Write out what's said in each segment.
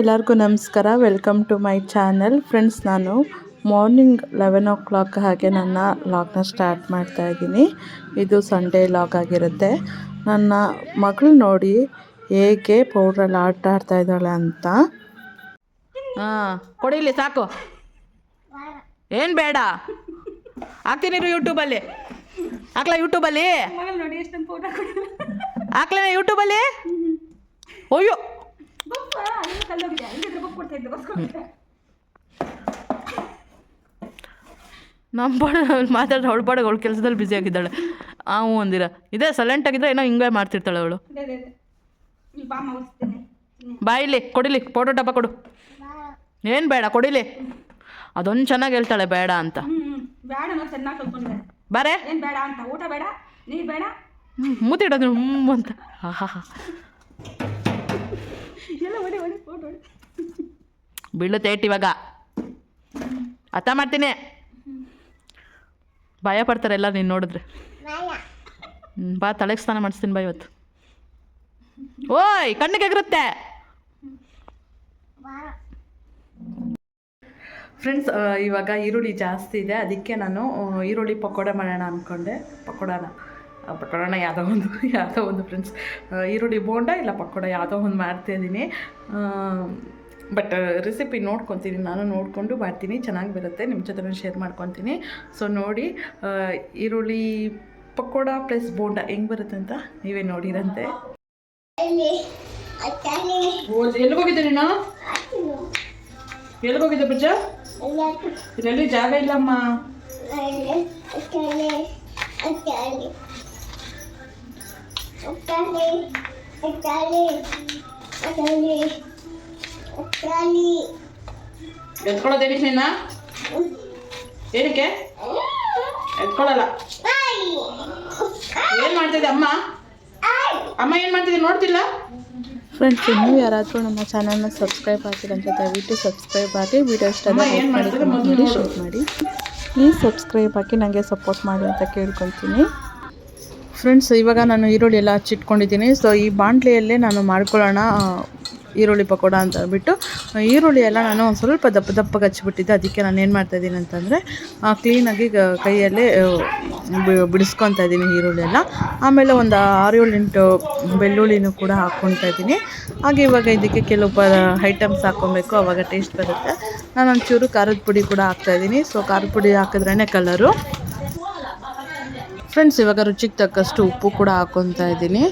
ಎಲ್ಲರಿಗೂ ನಮಸ್ಕಾರ. Welcome to my channel friends ನಾನು ಮಾರ್ನಿಂಗ್ ಲೆವೆನ್ ಓ ಕ್ಲಾಕ್ ಹಾಗೆ ನನ್ನ ಲಾಗ್ನ ಸ್ಟಾರ್ಟ್ ಮಾಡ್ತಾ ಇದ್ದೀನಿ. ಇದು ಸಂಡೇ ಲಾಗ್ ಆಗಿರುತ್ತೆ. ನನ್ನ ಮಗಳು ನೋಡಿ ಹೇಗೆ ಪೌಡ್ರಲ್ಲಿ ಆಟ ಆಡ್ತಾ ಇದ್ದಾಳೆ ಅಂತ. ಹಾಂ ಕೊಡಿಲಿ ಸಾಕು. ಏನು ಬೇಡ. ಹಾಕ್ತೀನಿ ಯೂಟ್ಯೂಬಲ್ಲಿ ಹಾಕ್ಲಾ ಯೂಟ್ಯೂಬಲ್ಲಿ ಹಾಕ್ಲೇನ ಯೂಟ್ಯೂಬಲ್ಲಿ ಅಯ್ಯೋ ನಮ್ಮ ಬಾಡ ಮಾತಾಡ್ರೆ ಅವಳು ಬಾಡ ಅವಳು ಕೆಲಸದಲ್ಲಿ ಬ್ಯುಸಿ ಆಗಿದ್ದಾಳೆ. ಅವು ಅಂದಿರ. ಇದೇ ಸೈಲೆಂಟ್ ಆಗಿದ್ರೆ ಏನೋ ಹಿಂಗೆ ಮಾಡ್ತಿರ್ತಾಳೆ ಅವಳು. ಬಾಯಿಲಿ ಕೊಡಿಲಿ ಫೋಟೋ ಡಬ್ಬ ಕೊಡು. ಏನು ಬೇಡ ಕೊಡಿಲಿ. ಅದೊಂದು ಚೆನ್ನಾಗಿ ಹೇಳ್ತಾಳೆ ಬೇಡ ಅಂತ. ಬರೇ. ಬೇಡ ಅಂತ. ಊಟ ಬೇಡ ನೀರು ಬೇಡ. ಮೂತಿಡೋದು ಹ್ಞೂ ಅಂತ. ಹಾ ಹಾ ಹಾ. ಎಲ್ಲ ಫೋಟೋ ಬೀಳುತ್ತೆ ಏಟ್ ಇವಾಗ. ಅರ್ಥ ಮಾಡ್ತೀನಿ. ಭಯ ಪಡ್ತಾರೆ ಎಲ್ಲ ನೀನು ನೋಡಿದ್ರೆ. ಬಾ ತಲೆಗೆ ಸ್ನಾನ ಮಾಡಿಸ್ತೀನಿ ಬಾ ಇವತ್ತು. ಓಯ್ ಕಣ್ಣಿಗೆ ಎಗರುತ್ತೆ. ಫ್ರೆಂಡ್ಸ್ ಇವಾಗ ಈರುಳ್ಳಿ ಜಾಸ್ತಿ ಇದೆ. ಅದಕ್ಕೆ ನಾನು ಈರುಳ್ಳಿ ಪಕೋಡ ಮಾಡೋಣ ಅಂದ್ಕೊಂಡೆ ಪಕೋಡನ. ಆ, ಪಕೋಡನ ಯಾವುದೋ ಒಂದು ಯಾವುದೋ ಒಂದು ಫ್ರೆಂಡ್ಸ್ ಈರುಳ್ಳಿ ಬೋಂಡ ಇಲ್ಲ ಪಕೋಡ ಯಾವುದೋ ಒಂದು ಮಾಡ್ತಾಯಿದ್ದೀನಿ ಬಟ್ ರೆಸಿಪಿ ನೋಡ್ಕೊತೀನಿ ನಾನು ನೋಡಿಕೊಂಡು ಮಾಡ್ತೀನಿ ಚೆನ್ನಾಗಿ ಬರುತ್ತೆ ನಿಮ್ಮ ಜೊತೆ ಶೇರ್ ಮಾಡ್ಕೊತೀನಿ. ಸೊ ನೋಡಿ ಈರುಳ್ಳಿ ಪಕೋಡ ಪ್ಲಸ್ ಬೋಂಡ ಹೆಂಗೆ ಬರುತ್ತೆ ಅಂತ ನೀವೇ ನೋಡಿರಂತೆ. ಎಲ್ಲಿಗೋಗಿದ್ದೆ ನೀನು? ಎಲ್ಲಿಗೋಗಿದ್ದೆ ಬುಜ್ಜ ಇದರಲ್ಲಿ ಜಾಗ ಇಲ್ಲಮ್ಮ. ಎತ್ಕೊಳ್ಳೋದೇನಕ್ಕೆ ನಿನ್ನ ಏನಕ್ಕೆ ಎತ್ಕೊಳ್ಳಲ್ಲ. ಏನು ಮಾಡ್ತಿದ್ದೆ ಅಮ್ಮ? ಅಮ್ಮ ಏನು ಮಾಡ್ತಿದ್ದೆ ನೋಡ್ತಿಲ್ಲ? ಫ್ರೆಂಡ್ಸ್ ಇನ್ನೂ ಯಾರಾದರೂ ನಮ್ಮ ಚಾನಲ್ನ ಸಬ್ಸ್ಕ್ರೈಬ್ ಆಗಿಲ್ಲ ಅಂತ ದಯವಿಟ್ಟು ಸಬ್ಸ್ಕ್ರೈಬ್ ಆಗಿ ವಿಡಿಯೋ ಇಷ್ಟ ಲೈಕ್ ಮಾಡಿ comment ಮಾಡಿ ಶೇರ್ ಮಾಡಿ. ಪ್ಲೀಸ್ ಸಬ್ಸ್ಕ್ರೈಬ್ ಹಾಕಿ ನನಗೆ ಸಪೋರ್ಟ್ ಮಾಡಿ ಅಂತ ಕೇಳ್ಕೊತೀನಿ ಫ್ರೆಂಡ್ಸ್ ಇವಾಗ ನಾನು ಈರುಳ್ಳಿ ಎಲ್ಲ ಹಚ್ಚಿಟ್ಕೊಂಡಿದ್ದೀನಿ. ಸೊ ಈ ಬಾಣಲೆಯಲ್ಲೇ ನಾನು ಮಾಡ್ಕೊಳ್ಳೋಣ ಈರುಳ್ಳಿ ಪಕೋಡ ಅಂತ ಅಂದ್ಬಿಟ್ಟು ಈರುಳ್ಳಿ ಎಲ್ಲ ನಾನು ಒಂದು ಸ್ವಲ್ಪ ದಪ್ಪ ದಪ್ಪಗೆ ಹಚ್ಚಿಬಿಟ್ಟಿದ್ದೆ. ಅದಕ್ಕೆ ನಾನು ಏನು ಮಾಡ್ತಾಯಿದ್ದೀನಿ ಅಂತಂದರೆ ಕ್ಲೀನಾಗಿ ಕೈಯಲ್ಲೇ ಬಿಡಿಸ್ಕೊತಾ ಇದ್ದೀನಿ ಈರುಳ್ಳಿ ಎಲ್ಲ. ಆಮೇಲೆ ಒಂದು ಆರು ಏಳು ಎಂಟು ಬೆಳ್ಳುಳ್ಳಿನೂ ಕೂಡ ಹಾಕ್ಕೊತಾ ಇದ್ದೀನಿ. ಹಾಗೆ ಇವಾಗ ಇದಕ್ಕೆ ಕೆಲವು ಪ ಐಟಮ್ಸ್ ಹಾಕ್ಕೊಬೇಕು. ಆವಾಗ ಟೇಸ್ಟ್ ಬರುತ್ತೆ. ನಾನು ಒಂಚೂರು ಖಾರದ ಪುಡಿ ಕೂಡ ಹಾಕ್ತಾಯಿದ್ದೀನಿ ಸೊ ಖಾರದ ಪುಡಿ ಹಾಕಿದ್ರೇ ಕಲರು ಫ್ರೆಂಡ್ಸ್, ಇವಾಗ ರುಚಿಗೆ ತಕ್ಕಷ್ಟು ಉಪ್ಪು ಕೂಡ ಹಾಕ್ಕೊತಾ ಇದ್ದೀನಿ.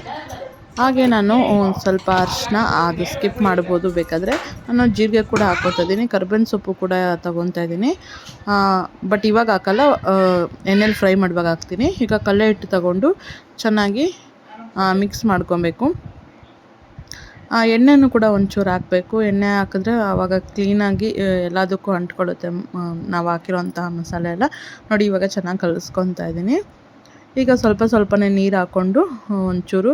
ಹಾಗೆ ನಾನು ಒಂದು ಸ್ವಲ್ಪ ಅರಿಶಿನ ಅದು ಸ್ಕಿಪ್ ಮಾಡ್ಬೋದು ಬೇಕಾದರೆ. ನಾನು ಜೀರಿಗೆ ಕೂಡ ಹಾಕ್ಕೊತಾ ಇದ್ದೀನಿ, ಕರ್ಬೇವಿನ ಸೊಪ್ಪು ಕೂಡ ತಗೊತಾ ಇದ್ದೀನಿ. ಬಟ್ ಇವಾಗ ಹಾಕಲ್ಲ ಎಣ್ಣೆಲಿ ಫ್ರೈ ಮಾಡುವಾಗ ಹಾಕ್ತೀನಿ. ಈಗ ಕಲ್ಲೆ ಹಿಟ್ಟು ತಗೊಂಡು ಚೆನ್ನಾಗಿ ಮಿಕ್ಸ್ ಮಾಡ್ಕೊಬೇಕು. ಎಣ್ಣೆನೂ ಕೂಡ ಒಂಚೂರು ಹಾಕಬೇಕು. ಎಣ್ಣೆ ಹಾಕಿದ್ರೆ ಆವಾಗ ಕ್ಲೀನಾಗಿ ಎಲ್ಲದಕ್ಕೂ ಅಂಟ್ಕೊಳ್ಳುತ್ತೆ ನಾವು ಹಾಕಿರೋಂತಹ ಮಸಾಲೆ ಎಲ್ಲ. ನೋಡಿ, ಇವಾಗ ಚೆನ್ನಾಗಿ ಕಲಿಸ್ಕೊತಾ ಇದ್ದೀನಿ. ಈಗ ಸ್ವಲ್ಪ ಸ್ವಲ್ಪನೇ ನೀರು ಹಾಕ್ಕೊಂಡು ಒಂಚೂರು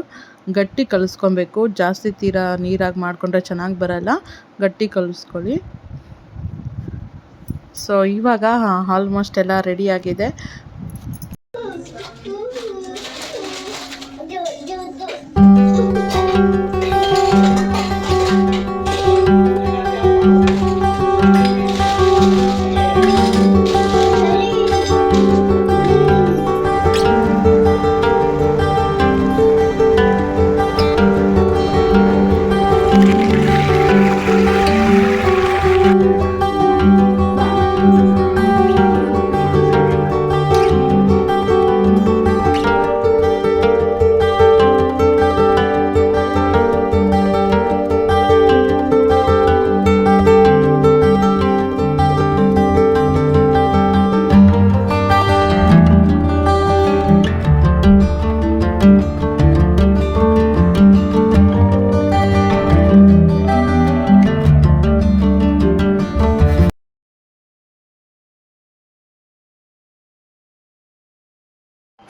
ಗಟ್ಟಿ ಕಲಿಸ್ಕೊಬೇಕು. ಜಾಸ್ತಿ ತೀರಾ ನೀರಾಗಿ ಮಾಡಿಕೊಂಡ್ರೆ ಚೆನ್ನಾಗಿ ಬರಲ್ಲ. ಗಟ್ಟಿ ಕಲಿಸ್ಕೊಳ್ಳಿ. ಸೊ ಇವಾಗ ಆಲ್ಮೋಸ್ಟ್ ಎಲ್ಲ ರೆಡಿಯಾಗಿದೆ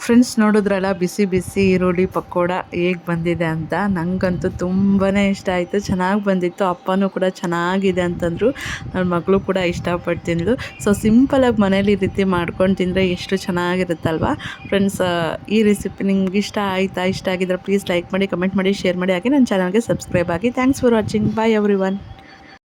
ಫ್ರೆಂಡ್ಸ್ ನೋಡಿದ್ರಲ್ಲ, ಬಿಸಿ ಬಿಸಿ ಈರುಳ್ಳಿ ಪಕೋಡ ಹೇಗೆ ಬಂದಿದೆ ಅಂತ ನನಗಂತೂ ತುಂಬಾ ಇಷ್ಟ ಆಯಿತು. ಚೆನ್ನಾಗಿ ಬಂದಿತ್ತು. ಅಪ್ಪನೂ ಕೂಡ ಚೆನ್ನಾಗಿದೆ ಅಂತಂದರು. ನನ್ನ ಮಗಳು ಕೂಡ ಇಷ್ಟಪಟ್ಟು ತಿಂದಳು ಸೊ ಸಿಂಪಲಾಗಿ ಮನೇಲಿ ಈ ರೀತಿ ಮಾಡ್ಕೊಂಡು ತಿಂದರೆ ಎಷ್ಟು ಚೆನ್ನಾಗಿರುತ್ತಲ್ವ? ಫ್ರೆಂಡ್ಸ್ ಈ ರೆಸಿಪಿ ನಿಮ್ಗೆ ಇಷ್ಟ ಆಯಿತಾ? ಇಷ್ಟ ಆಗಿದ್ರೆ ಪ್ಲೀಸ್ ಲೈಕ್ ಮಾಡಿ ಕಮೆಂಟ್ ಮಾಡಿ ಶೇರ್ ಮಾಡಿ. ಹಾಗೆ ನನ್ನ ಚಾನಲ್ಗೆ ಸಬ್ಸ್ಕ್ರೈಬ್ ಆಗಿ. Thanks for watching bye everyone